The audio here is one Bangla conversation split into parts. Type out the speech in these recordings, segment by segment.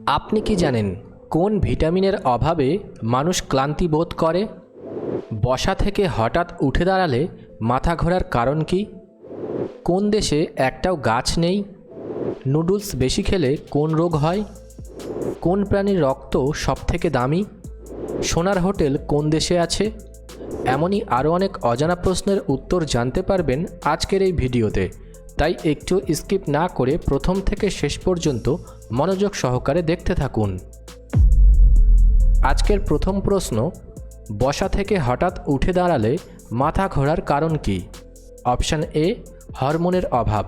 আপনি কি জানেন কোন ভিটামিনের অভাবে মানুষ ক্লান্তি বোধ করে? বসা থেকে হঠাৎ উঠে দাঁড়ালে মাথা ঘোরার কারণ কি? কোন দেশে একটাও গাছ নেই? নুডলস বেশি খেলে কোন রোগ হয়? কোন প্রাণীর রক্ত সবথেকে দামি? সোনার হোটেল কোন দেশে আছে? এমনই আরও অনেক অজানা প্রশ্নের উত্তর জানতে পারবেন আজকের এই ভিডিওতে। তাই একটু স্কিপ না করে প্রথম থেকে শেষ পর্যন্ত মনোযোগ সহকারে দেখতে থাকুন। আজকের প্রথম প্রশ্ন, বসা থেকে হঠাৎ উঠে দাঁড়ালে মাথা ঘোরার কারণ কি? অপশান এ, হরমোনের অভাব।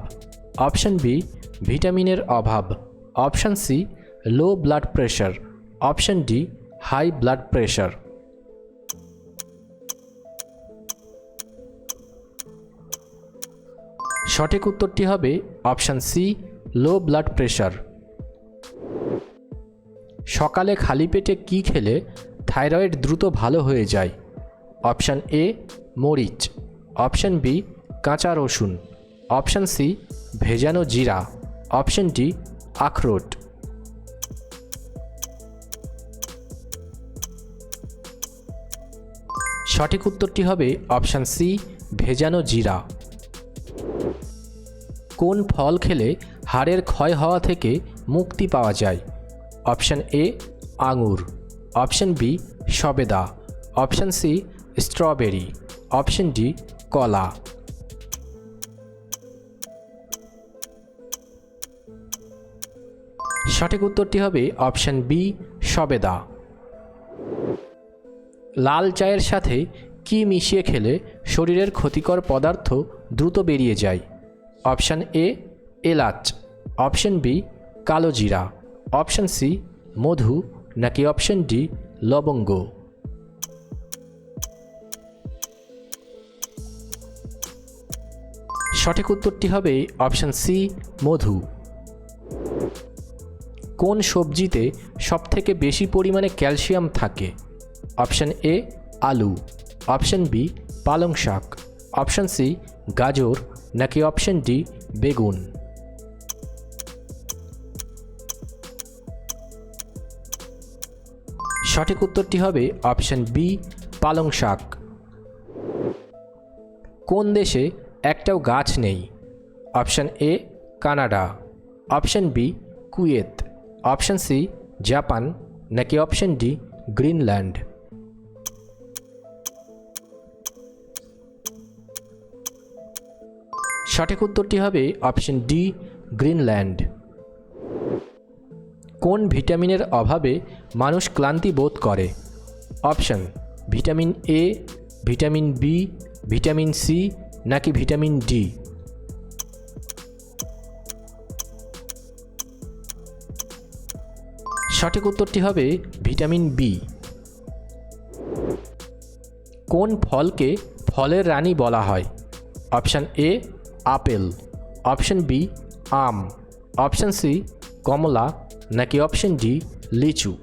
অপশান বি, ভিটামিনের অভাব। Option C, low blood pressure option D, high blood pressure সঠিক উত্তরটি হবে option C, low blood pressure. সকালে খালি পেটে কি খেলে থাইরয়েড দ্রুত ভালো হয়ে যায়? অপশান এ, মরিচ। অপশান বি, কাঁচা রসুন। অপশান সি, ভেজানো জিরা। অপশান ডি, আখরোট। সঠিক উত্তরটি হবে অপশান সি, ভেজানো জিরা। কোন ফল খেলে হাড়ের ক্ষয় হওয়া থেকে মুক্তি পাওয়া যায়? অপশান এ আঙুর। অপশান বি সবেদা। Option C strawberry. Option D কলা। সঠিক উত্তরটি হবে অপশান বি সবেদা। লাল চায়ের সাথে কি মিশিয়ে খেলে শরীরের ক্ষতিকর পদার্থ দ্রুত বেরিয়ে যায়? অপশান এ, এলাচ। অপশান বি, কালো জিরা। অপশান সি, মধু। নাকি অপশান ডি, লবঙ্গ। সঠিক উত্তরটি হবে অপশান সি, মধু। কোন সবজিতে সবথেকে বেশি পরিমাণে ক্যালসিয়াম থাকে? অপশান এ, আলু। অপশান বি, পালং শাক। অপশান সি গাজর নাকি অপশান ডি বেগুন? সঠিক উত্তরটি হবে অপশান বি পালং শাক। কোন দেশে একটাও গাছ নেই? Option A Canada. Option B Kuwait. Option C Japan. নাকি অপশান ডি গ্রিনল্যান্ড? সঠিক উত্তরটি হবে অপশন ডি, গ্রিনল্যান্ড। কোন ভিটামিনের অভাবে মানুষ ক্লান্তি বোধ করে? Option, vitamin A, vitamin B, vitamin C, নাকি ভিটামিন ডি? সঠিক উত্তরটি হবে ভিটামিন বি। কোন ফলকে ফলের রানী বলা হয়? Option A apple. Option B, um. Option C, কমলা। নাকি অপশান ডি, লিচু।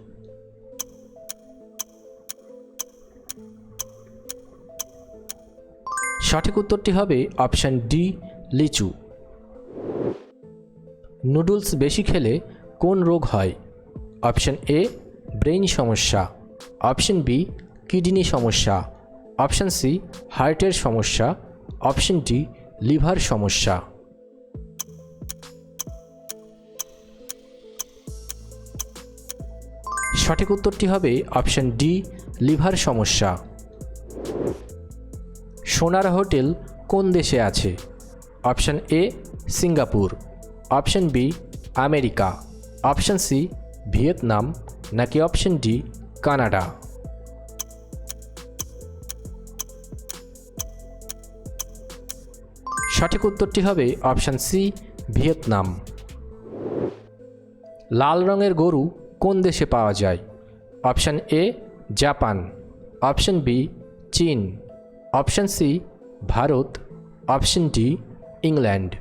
সঠিক উত্তরটি হবে অপশান ডি, লিচু। নুডলস বেশি খেলে কোন রোগ হয়? অপশান এ, ব্রেইন সমস্যা। অপশান বি, কিডনি সমস্যা। অপশান সি, হার্টের সমস্যা। অপশান ডি লিভার সমস্যা। সঠিক উত্তরটি হবে অপশান ডি, লিভার সমস্যা। সোনার হোটেল কোন দেশে আছে? Option A, Singapore. Option B, America. Option C, Vietnam. নাকি অপশান ডি, কানাডা? সঠিক উত্তরটি হবে অপশান সি, ভিয়েতনাম। লাল রঙের গরু কোন দেশে পাওয়া যায়? Option A, Japan. Option B, চীন। Option C, Bharat. Option D, England.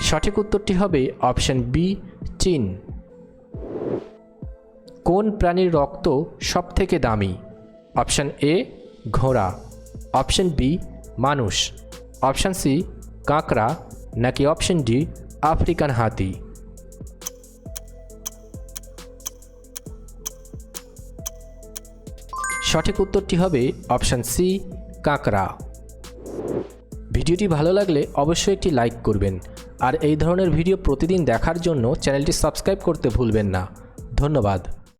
সঠিক উত্তরটি হবে অপশান বি, চীন। কোন প্রাণীর রক্ত সবথেকে দামি? অপশান এ, ঘোড়া। অপশান বি, মানুষ। অপশান সি, কাঁকড়া। নাকি অপশন ডি, আফ্রিকান হাতি। সঠিক উত্তরটি হবে অপশান সি, কাঁকড়া। ভিডিওটি ভালো লাগলে অবশ্যই একটি লাইক করবেন। আর এই ধরনের ভিডিও প্রতিদিন দেখার জন্য চ্যানেলটি সাবস্ক্রাইব করতে ভুলবেন না। ধন্যবাদ।